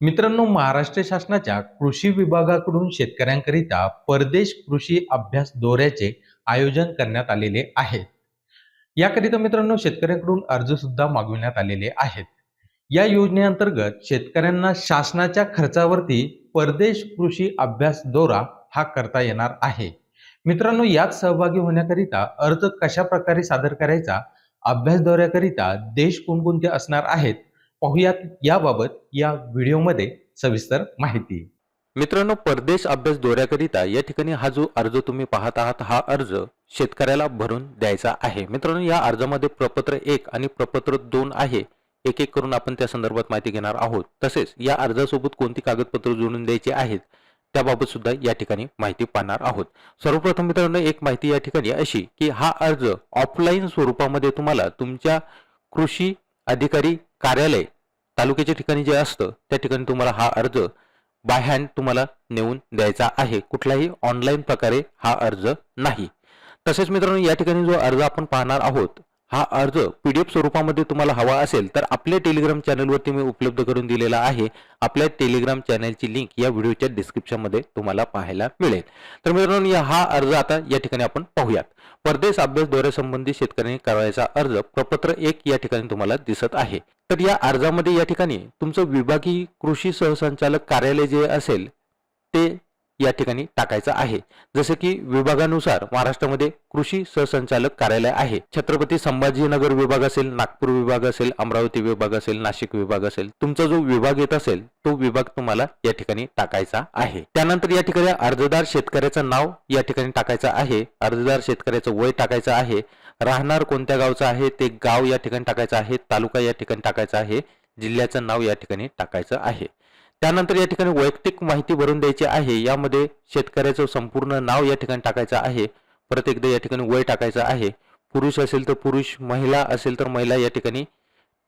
मित्रांनो महाराष्ट्र शासनाच्या कृषी विभागाकडून शेतकऱ्यांकरिता परदेश कृषी अभ्यास दौऱ्याचे आयोजन करण्यात आलेले आहे. याकरिता मित्रांनो शेतकऱ्यांकडून अर्ज सुद्धा मागविण्यात आलेले आहेत. या योजनेअंतर्गत शेतकऱ्यांना शासनाच्या खर्चावरती परदेश कृषी अभ्यास दौरा हा करता येणार आहे. मित्रांनो यात सहभागी होण्याकरिता अर्ज कशा प्रकारे सादर करायचा अभ्यास दौऱ्याकरिता देश कोणकोणते असणार आहेत पाहुयात याबाबत या व्हिडिओमध्ये सविस्तर माहिती. मित्रांनो परदेश अभ्यास दौऱ्याकरिता या ठिकाणी हा जो अर्ज तुम्ही पाहत आहात हा अर्ज शेतकऱ्याला भरून द्यायचा आहे. मित्रांनो या अर्जामध्ये प्रपत्र एक आणि प्रपत्र दोन आहे. एक एक करून आपण त्या संदर्भात माहिती घेणार आहोत. तसेच या अर्जासोबत कोणती कागदपत्र जोडून द्यायची आहेत त्याबाबत सुद्धा या ठिकाणी माहिती पाहणार आहोत. सर्वप्रथम मित्रांनो एक माहिती या ठिकाणी अशी की हा अर्ज ऑफलाईन स्वरूपामध्ये तुम्हाला तुमच्या कृषी अधिकारी कार्यालय तालुक्याच्या ठिकाणी जे असतं त्या ठिकाणी तुम्हाला हा अर्ज बाय हँड तुम्हाला नेऊन द्यायचा आहे. कुठल्याही ऑनलाईन प्रकारे हा अर्ज नाही. तसेच मित्रांनो या ठिकाणी जो अर्ज आपण पाहणार आहोत हा अर्ज पी डी एफ स्वरूपामध्ये तुम्हाला हवा असेल तर आपल्या टेलिग्राम चॅनलवरती मी उपलब्ध करून दिलेला आहे. आपल्या टेलिग्राम चॅनलची लिंक या व्हिडिओच्या डिस्क्रिप्शनमध्ये तुम्हाला पाहायला मिळेल. तर मित्रांनो या- हा अर्ज आता या ठिकाणी आपण पाहूयात. परदेश अभ्यास दौऱ्यासंबंधी शेतकऱ्यांनी करायचा अर्ज प्रपत्र एक या ठिकाणी तुम्हाला दिसत आहे. तर या अर्जामध्ये या ठिकाणी तुमचं विभागीय कृषी सहसंचालक कार्यालय जे असेल ते या ठिकाणी टाकायचं आहे. जसं की विभागानुसार महाराष्ट्रामध्ये कृषी सहसंचालक कार्यालय आहे. छत्रपती संभाजीनगर विभाग असेल नागपूर विभाग असेल अमरावती विभाग असेल नाशिक विभाग असेल तुमचा जो विभाग येत असेल तो विभाग तुम्हाला या ठिकाणी टाकायचा आहे. त्यानंतर या ठिकाणी अर्जदार शेतकऱ्याचं नाव या ठिकाणी टाकायचं आहे. अर्जदार शेतकऱ्याचं वय टाकायचं आहे. राहणार कोणत्या गावचं आहे ते गाव या ठिकाणी टाकायचं आहे तालुका या ठिकाणी टाकायचा आहे जिल्ह्याचं नाव या ठिकाणी टाकायचं आहे. त्यानंतर या ठिकाणी वैयक्तिक माहिती भरून द्यायची आहे. यामध्ये शेतकऱ्याचं संपूर्ण नाव या ठिकाणी टाकायचं आहे. परत एकदा या ठिकाणी वय टाकायचं आहे. पुरुष असेल तर पुरुष महिला असेल तर महिला या ठिकाणी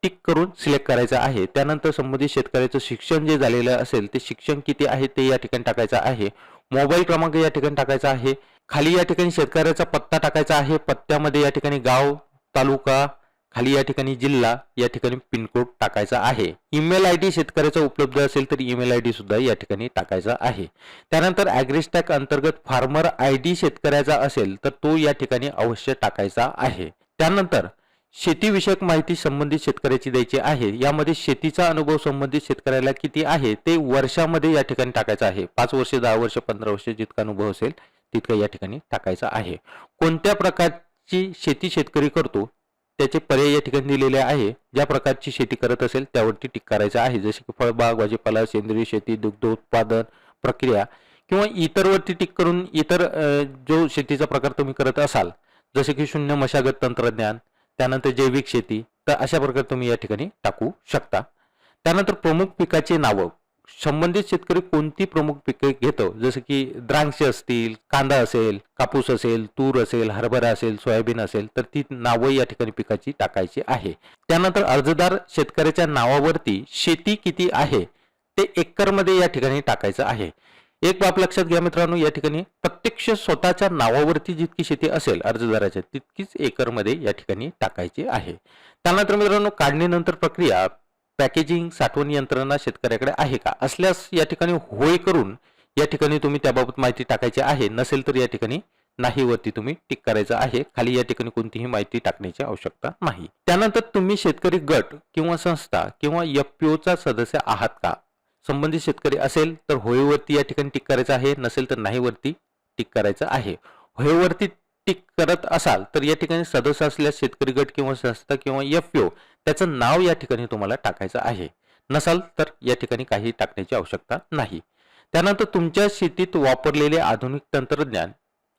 टिक करून सिलेक्ट करायचं आहे. त्यानंतर संबंधित शेतकऱ्याचं शिक्षण जे झालेलं असेल ते शिक्षण किती आहे ते या ठिकाणी टाकायचं आहे. मोबाईल क्रमांक या ठिकाणी टाकायचा आहे. खाली या ठिकाणी शेतकऱ्याचा पत्ता टाकायचा आहे. पत्त्यामध्ये या ठिकाणी गाव तालुका खाली या ठिकाणी जिल्हा या ठिकाणी पिनकोड टाकायचा आहे. ईमेल आय डी शेतकऱ्याचा उपलब्ध असेल तर ईमेल आय डी सुद्धा या ठिकाणी टाकायचा आहे. त्यानंतर ॲग्रिस्टॅक अंतर्गत फार्मर आय डी शेतकऱ्याचा असेल तर तो या ठिकाणी अवश्य टाकायचा आहे. त्यानंतर शेतीविषयक माहिती संबंधित शेतकऱ्याची द्यायची आहे. यामध्ये शेतीचा अनुभव संबंधित शेतकऱ्याला किती आहे ते वर्षामध्ये या ठिकाणी टाकायचं आहे. पाच वर्ष दहा वर्ष पंधरा वर्ष जितका अनुभव असेल तितकं या ठिकाणी टाकायचा आहे. कोणत्या प्रकारची शेती शेतकरी करतो? त्याचे पर्याय या ठिकाणी दिलेले आहे. ज्या प्रकारची शेती करत असेल त्यावरती टिक करायचं आहे. जसे की फळबाग भाजीपाला सेंद्रिय शेती दुग्ध उत्पादन प्रक्रिया किंवा इतरवरती टिक करून इतर जो शेतीचा प्रकार तुम्ही करत असाल जसे की शून्य मशागत तंत्रज्ञान त्यानंतर जैविक शेती तर अशा प्रकारे तुम्ही या ठिकाणी टाकू शकता. त्यानंतर प्रमुख पिकाचे नावं. संबंधित शेतकरी कोणती प्रमुख पिके घेतो? जसं की द्राक्ष असतील कांदा असेल कापूस असेल तूर असेल हरभरा असेल सोयाबीन असेल तर ती नावं या ठिकाणी पिकाची टाकायची आहे. त्यानंतर अर्जदार शेतकऱ्याच्या नावावरती शेती किती आहे? ते एकरमध्ये या ठिकाणी टाकायचं आहे. एक बाब लक्षात घ्या मित्रांनो या ठिकाणी प्रत्यक्ष स्वतःच्या नावावरती जितकी शेती असेल अर्जदाराच्या तितकीच एकरमध्ये या ठिकाणी टाकायची आहे. त्यानंतर मित्रांनो काढणीनंतर प्रक्रिया पॅकेजिंग साठवण यंत्रणा शेतकऱ्याकडे आहे का? असल्यास या ठिकाणी होय करून या ठिकाणी तुम्ही त्याबाबत माहिती टाकायची आहे. नसेल तर या ठिकाणी नाही वरती तुम्ही टिक करायचं आहे. खाली या ठिकाणी कोणतीही माहिती टाकण्याची आवश्यकता नाही. त्यानंतर तुम्ही शेतकरी गट किंवा संस्था किंवा एफपीओचा सदस्य आहात का? संबंधित शेतकरी असेल तर होयवरती या ठिकाणी टिक करायचं आहे. नसेल तर नाही वरती टिक करायचं आहे. होयवरती पीक करत असाल तर या ठिकाणी सदस्य असल्यास शेतकरी गट किंवा संस्था किंवा एफ त्याचं नाव या ठिकाणी तुम्हाला टाकायचं आहे. नसाल तर या ठिकाणी काही टाकण्याची आवश्यकता नाही. त्यानंतर तुमच्या शेतीत वापरलेले आधुनिक तंत्रज्ञान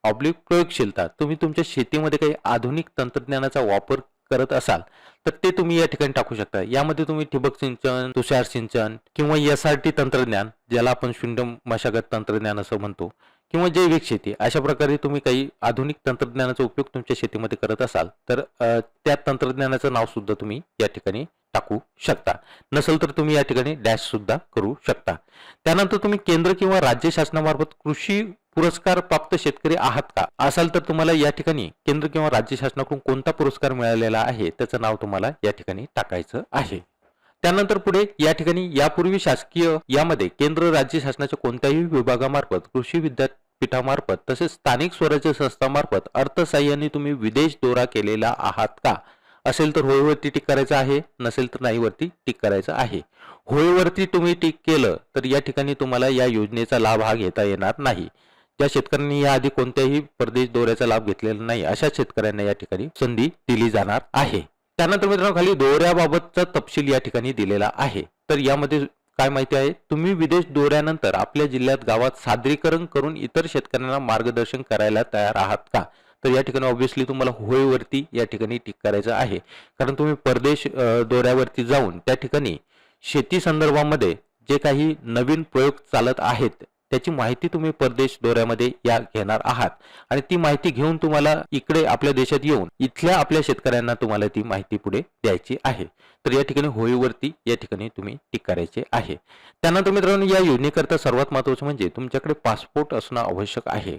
ऑब्लिक प्रयोगशीलता तुम्ही तुमच्या शेतीमध्ये काही आधुनिक तंत्रज्ञानाचा वापर करत असाल तर ते तुम्ही या ठिकाणी टाकू शकता. यामध्ये तुम्ही ठिबक सिंचन तुषार सिंचन किंवा एस आर टी तंत्रज्ञान ज्याला आपण शून्य मशागत तंत्रज्ञान असं म्हणतो किंवा जैविक शेती अशा प्रकारे तुम्ही काही आधुनिक तंत्रज्ञानाचा उपयोग तुमच्या शेतीमध्ये करत असाल तर त्या तंत्रज्ञानाचं नाव सुद्धा तुम्ही या ठिकाणी टाकू शकता. नसेल तर तुम्ही या ठिकाणी डॅश सुद्धा करू शकता. त्यानंतर तुम्ही केंद्र किंवा राज्य शासनामार्फत कृषी पुरस्कार प्राप्त शेतकरी आहात का? असाल तर तुम्हाला या ठिकाणी केंद्र किंवा राज्य शासनाकडून कोणता पुरस्कार मिळालेला आहे त्याचं नाव तुम्हाला या ठिकाणी टाकायचं आहे. त्यानंतर पुढे या ठिकाणी यापूर्वी शासकीय यामध्ये केंद्र राज्य शासनाच्या कोणत्याही विभागामार्फत कृषी विद्यापीठामार्फत तसेच स्थानिक स्वराज्य संस्थामार्फत अर्थसहाय्याने तुम्ही विदेश दौरा केलेला आहात का? असेल तर होळीवरती टिक करायचं आहे नसेल तर नाहीवरती टिक करायचं आहे. होळीवरती तुम्ही टिक केलं तर या ठिकाणी तुम्हाला या योजनेचा लाभ हा घेता येणार नाही. ज्या शेतकऱ्यांनी याआधी कोणत्याही परदेश दौऱ्याचा लाभ घेतलेला नाही अशा शेतकऱ्यांना या ठिकाणी संधी दिली जाणार आहे. त्यानंतर मित्रांनो खाली दौऱ्याबाबतचा तपशील या ठिकाणी दिलेला आहे. तर यामध्ये काय माहिती आहे? तुम्ही विदेश दौऱ्यानंतर आपल्या जिल्ह्यात गावात सादरीकरण करून इतर शेतकऱ्यांना मार्गदर्शन करायला तयार आहात का? तर या ठिकाणी ऑब्व्हियसली तुम्हाला होळीवरती या ठिकाणी टिक करायचं आहे. कारण तुम्ही परदेश दौऱ्यावरती जाऊन त्या ठिकाणी शेती संदर्भामध्ये जे काही नवीन प्रयोग चालत आहेत त्याची माहिती तुम्ही परदेश दौऱ्यामध्ये या घेणार आहात. आणि ती माहिती घेऊन तुम्हाला इकडे आपल्या देशात येऊन इथल्या आपल्या शेतकऱ्यांना तुम्हाला ती माहिती पुढे द्यायची आहे. तर या ठिकाणी होळीवरती या ठिकाणी तुम्ही टिक करायचे आहे. त्यानंतर मित्रांनो या योजनेकरता सर्वात महत्वाचं म्हणजे तुमच्याकडे पासपोर्ट असणं आवश्यक आहे.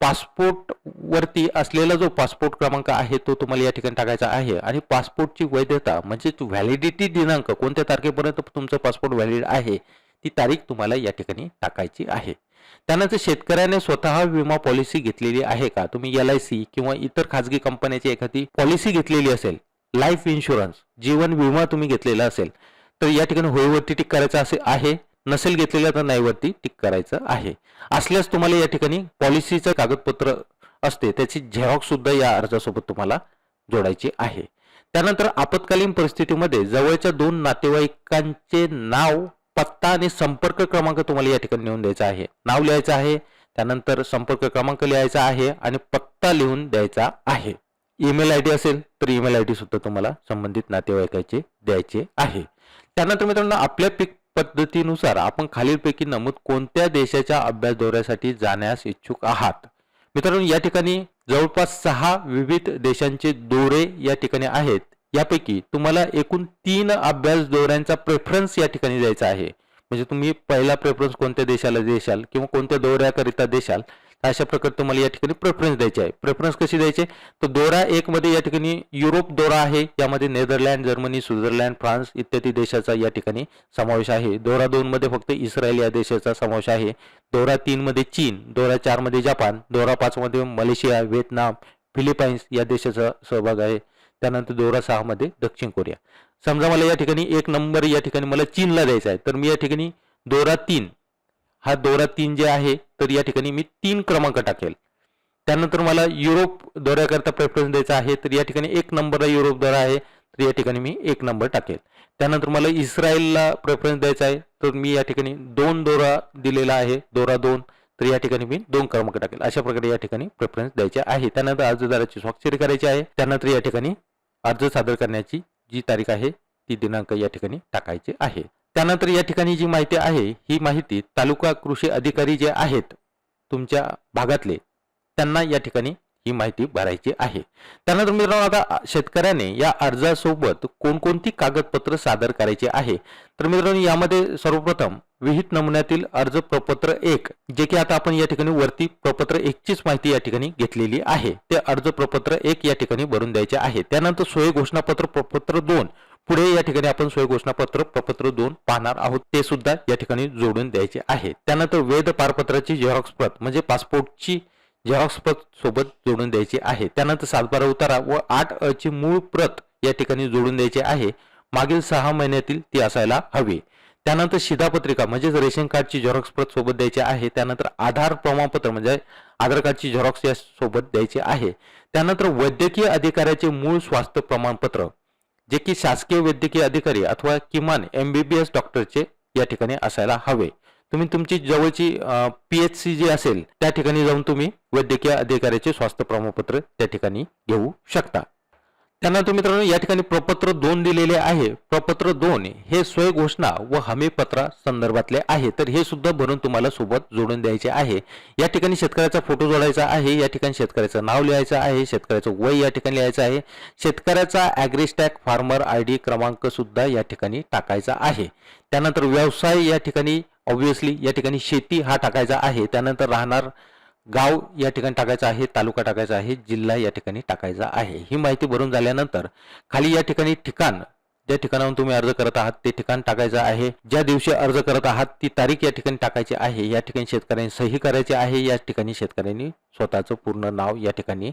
पासपोर्ट वरती असलेला जो पासपोर्ट क्रमांक आहे तो तुम्हाला या ठिकाणी टाकायचा आहे. आणि पासपोर्टची वैधता म्हणजे व्हॅलिडिटी दिनांक कोणत्या तारखेपर्यंत तुमचं पासपोर्ट व्हॅलिड आहे ती तारीख तुम्हाला या ठिकाणी टाकायची आहे. त्यानंतर शेतकऱ्याने स्वतः विमा पॉलिसी घेतलेली आहे का? तुम्ही एल आय सी किंवा इतर खाजगी कंपन्याची एखादी पॉलिसी घेतलेली असेल लाईफ इन्शुरन्स जीवन विमा तुम्ही घेतलेला असेल तर या ठिकाणी होईवरती टिक करायचं असे आहे नसेल घेतलेलं तर नाहीवरती टिक करायचं आहे. असल्यास तुम्हाला या ठिकाणी पॉलिसीचं कागदपत्र असते त्याची झेरॉक्स सुद्धा या अर्जासोबत तुम्हाला जोडायची आहे. त्यानंतर आपत्कालीन परिस्थितीमध्ये जवळच्या दोन नातेवाईकांचे नाव पत्ता आणि संपर्क क्रमांक तुम्हाला या ठिकाणी लिहून द्यायचा आहे. नाव लिहायचं आहे त्यानंतर संपर्क क्रमांक लिहायचा आहे आणि पत्ता लिहून द्यायचा आहे. ईमेल आय डी असेल तर ईमेल आय डी सुद्धा तुम्हाला संबंधित नातेवाईकाचे द्यायचे आहे. त्यानंतर मित्रांनो आपल्या पीक पद्धतीनुसार आपण खालीलपैकी नमूद कोणत्या देशाच्या अभ्यास दौऱ्यासाठी जाण्यास इच्छुक आहात? मित्रांनो या ठिकाणी जवळपास सहा विविध देशांचे दौरे या ठिकाणी आहेत. यापैकी तुम्हाला एकूण तीन अभ्यास दौऱ्यांचा प्रेफरन्स या ठिकाणी द्यायचा आहे. म्हणजे तुम्ही पहिला प्रेफरन्स कोणत्या देशाला देशाल किंवा कोणत्या दौऱ्याकरिता देशाल अशा प्रकारे तुम्हाला या ठिकाणी प्रेफरन्स द्यायचे आहे. प्रेफरन्स कशी द्यायचे? तर दौरा एक मध्ये या ठिकाणी युरोप दौरा आहे यामध्ये नेदरलँड जर्मनी स्वित्झर्लंड फ्रान्स इत्यादी देशाचा या ठिकाणी समावेश आहे. दौरा दोन मध्ये फक्त इस्रायल या देशाचा समावेश आहे. दौरा तीन मध्ये चीन दौरा चारमध्ये जपान दौरा पाच मध्ये मलेशिया व्हिएतनाम फिलिपाईन्स या देशाचा सहभाग आहे. त्यानंतर दोरा सहामध्ये दक्षिण कोरिया समजा मला या ठिकाणी एक नंबर या ठिकाणी मला चीनला द्यायचा आहे तर मी या ठिकाणी दोरा तीन हा दोरा तीन जे आहे तर या ठिकाणी मी तीन क्रमांक टाकेल त्यानंतर मला युरोप दौऱ्याकरता प्रेफरन्स द्यायचा आहे तर या ठिकाणी एक नंबरला युरोप दौरा आहे तर या ठिकाणी मी एक नंबर टाकेल त्यानंतर मला इस्रायलला प्रेफरन्स द्यायचा आहे तर मी या ठिकाणी दोन दोरा दिलेला आहे दोरा दोन तर या ठिकाणी मी दोन क्रमांक टाकेल अशा प्रकारे या ठिकाणी प्रेफरन्स द्यायचे आहे त्यानंतर अर्जदाराची स्वाक्षरी करायची आहे त्यानंतर या ठिकाणी अर्ज सादर करण्याची जी तारीख आहे ती दिनांक या ठिकाणी टाकायचे आहे. त्यानंतर या ठिकाणी जी माहिती आहे ही माहिती तालुका कृषी अधिकारी जे आहेत तुमच्या भागातले त्यांना या ठिकाणी ही माहिती भरायची आहे. त्यानंतर मित्रांनो आता शेतकऱ्याने या अर्जासोबत कोणकोणती कागदपत्र सादर करायची आहे? तर मित्रांनो यामध्ये सर्वप्रथम विहित नमुन्यातील अर्ज प्रपत्र एक जे की आता आपण या ठिकाणी वरती प्रपत्र एकचीच माहिती या ठिकाणी घेतलेली आहे. ते अर्ज प्रपत्र एक या ठिकाणी भरून द्यायचे आहे. त्यानंतर सोय घोषणापत्र प्रपत्र दोन पुढे या ठिकाणी आपण सोय घोषणापत्र प्रपत्र दोन पाहणार आहोत. ते सुद्धा या ठिकाणी जोडून द्यायचे आहे. त्यानंतर वेद पारपत्राची झेरॉक्स प्रत म्हणजे पासपोर्टची झेरॉक्स प्रत सोबत जोडून द्यायची आहे. त्यानंतर सातबारा उतारा व आठ अ ची मूळ प्रत या ठिकाणी जोडून द्यायची आहे. मागील सहा महिन्यातील ती असायला हवी. त्यानंतर शिधापत्रिका म्हणजेच रेशन कार्डची झेरॉक्स प्रत सोबत द्यायची आहे. त्यानंतर आधार प्रमाणपत्र म्हणजे आधार कार्डची झेरॉक्स या सोबत द्यायची आहे. त्यानंतर वैद्यकीय अधिकाऱ्याचे मूळ स्वास्थ्य प्रमाणपत्र जे की शासकीय वैद्यकीय अधिकारी अथवा किमान एमबीबीएस डॉक्टरचे या ठिकाणी असायला हवे. तुम्ही तुमची जवळची पी एच सी जी असेल त्या ठिकाणी जाऊन तुम्ही वैद्यकीय अधिकाऱ्याचे स्वास्थ्य प्रमाणपत्र त्या ठिकाणी घेऊ शकता. त्यानंतर मित्रांनो या ठिकाणी प्रपत्र दोन दिलेले आहे. प्रपत्र दोन हे स्वयंघोषणा व हमीपत्रा संदर्भातले आहे. तर हे सुद्धा भरून तुम्हाला सोबत जोडून द्यायचे आहे. या ठिकाणी शेतकऱ्याचा फोटो जोडायचा आहे. या ठिकाणी शेतकऱ्याचं नाव लिहायचं आहे. शेतकऱ्याचं वय या ठिकाणी लिहायचं आहे. शेतकऱ्याचा ॲग्रिस्टॅक फार्मर आय डी क्रमांक सुद्धा या ठिकाणी टाकायचा आहे. त्यानंतर व्यवसाय या ठिकाणी ऑब्व्हियसली या ठिकाणी शेती हा टाकायचा आहे. त्यानंतर राहणार गाव या ठिकाणी टाकायचं आहे तालुका टाकायचा आहे जिल्हा या ठिकाणी टाकायचा आहे. ही माहिती भरून झाल्यानंतर खाली या ठिकाणी ठिकाण ज्या ठिकाणाहून तुम्ही अर्ज करत आहात ते ठिकाण टाकायचं आहे. ज्या दिवशी अर्ज करत आहात ती तारीख या ठिकाणी टाकायची आहे. या ठिकाणी शेतकऱ्यांनी सही करायची आहे. या ठिकाणी शेतकऱ्यांनी स्वतःचं पूर्ण नाव या ठिकाणी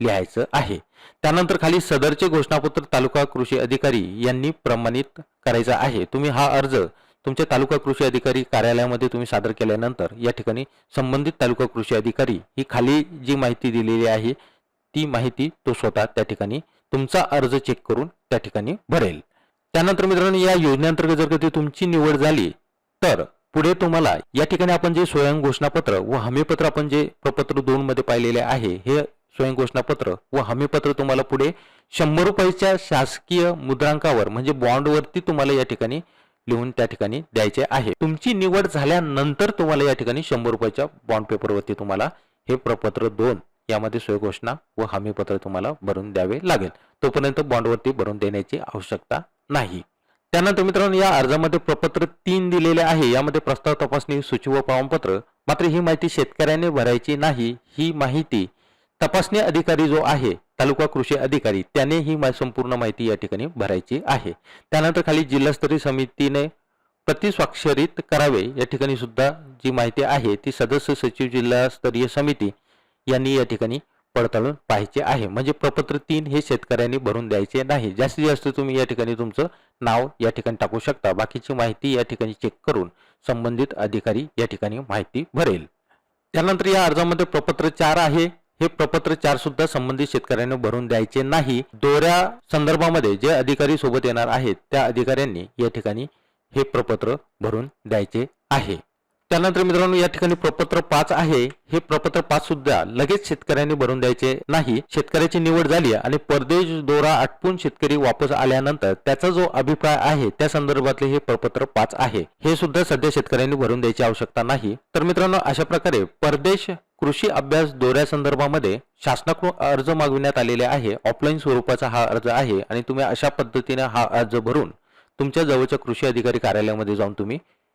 लिहायचं आहे. त्यानंतर खाली सदरचे घोषणापत्र तालुका कृषी अधिकारी यांनी प्रमाणित करायचं आहे. तुम्ही हा अर्ज तुमच्या तालुका कृषी अधिकारी कार्यालयामध्ये तुम्ही सादर केल्यानंतर या ठिकाणी संबंधित तालुका कृषी अधिकारी ही खाली जी माहिती दिलेली आहे ती माहिती तो स्वतः त्या ठिकाणी तुमचा अर्ज चेक करून त्या ठिकाणी भरेल. त्यानंतर मित्रांनो या योजनेअंतर्गत जर कधी तुमची निवड झाली तर पुढे तुम्हाला या ठिकाणी आपण जे स्वयं घोषणापत्र व हमीपत्र आपण जे प्रपत्र दोन मध्ये पाहिलेले आहे हे स्वयं घोषणापत्र व हमीपत्र तुम्हाला पुढे शंभर रुपयाच्या शासकीय मुद्रांकावर म्हणजे बॉन्डवरती तुम्हाला या ठिकाणी लिहून त्या ठिकाणी द्यायचे आहे. तुमची निवड झाल्यानंतर तुम्हाला या ठिकाणी शंभर रुपयाच्या बॉन्ड पेपरवरती तुम्हाला हे प्रपत्र दोन यामध्ये सोयघोषणा व हमीपत्र तुम्हाला भरून द्यावे लागेल. तोपर्यंत बॉन्डवरती भरून देण्याची आवश्यकता नाही. त्यानंतर मित्रांनो या अर्जामध्ये प्रपत्र तीन दिलेले आहे. यामध्ये प्रस्ताव तपासणी सूची व प्रमाणपत्र. मात्र ही माहिती शेतकऱ्याने भरायची नाही. ही माहिती तपासणी अधिकारी जो आहे तालुका कृषी अधिकारी त्याने ही संपूर्ण माहिती या ठिकाणी भरायची आहे. त्यानंतर खाली जिल्हास्तरीय समितीने प्रतिस्वाक्षरित करावे या ठिकाणी सुद्धा जी माहिती आहे ती सदस्य सचिव जिल्हास्तरीय समिती यांनी या ठिकाणी पडताळून पाहायचे आहे. म्हणजे प्रपत्र तीन हे शेतकऱ्यांनी भरून द्यायचे नाही. जास्तीत जास्त तुम्ही या ठिकाणी तुमचं नाव या ठिकाणी टाकू शकता. बाकीची माहिती या ठिकाणी चेक करून संबंधित अधिकारी या ठिकाणी माहिती भरेल. त्यानंतर या अर्जामध्ये प्रपत्र चार आहे. हे प्रपत्र चार सुद्धा संबंधित शेतकऱ्यांनी भरून द्यायचे नाही. दोऱ्या संदर्भामध्ये जे अधिकारी सोबत येणार आहेत त्या अधिकाऱ्यांनी या ठिकाणी हे प्रपत्र भरून द्यायचे आहे. त्यानंतर मित्रांनो या ठिकाणी प्रपत्र पाच आहे. हे प्रपत्र पाच सुद्धा लगेच शेतकऱ्यांनी भरून द्यायचे नाही. शेतकऱ्याची निवड झाली आणि परदेश दोरा आटपून शेतकरी वापस आल्यानंतर त्याचा जो अभिप्राय आहे त्या संदर्भातले हे प्रपत्र पाच आहे. हे सुद्धा सध्या शेतकऱ्यांनी भरून द्यायची आवश्यकता नाही. तर मित्रांनो अशा प्रकारे परदेश कृषी अभ्यास दोऱ्या संदर्भामध्ये शासनाकडून अर्ज मागविण्यात आलेले आहे. ऑफलाईन स्वरूपाचा हा अर्ज आहे आणि तुम्ही अशा पद्धतीने हा अर्ज भरून तुमच्या जवळच्या कृषी अधिकारी कार्यालयामध्ये जाऊन तुम्ही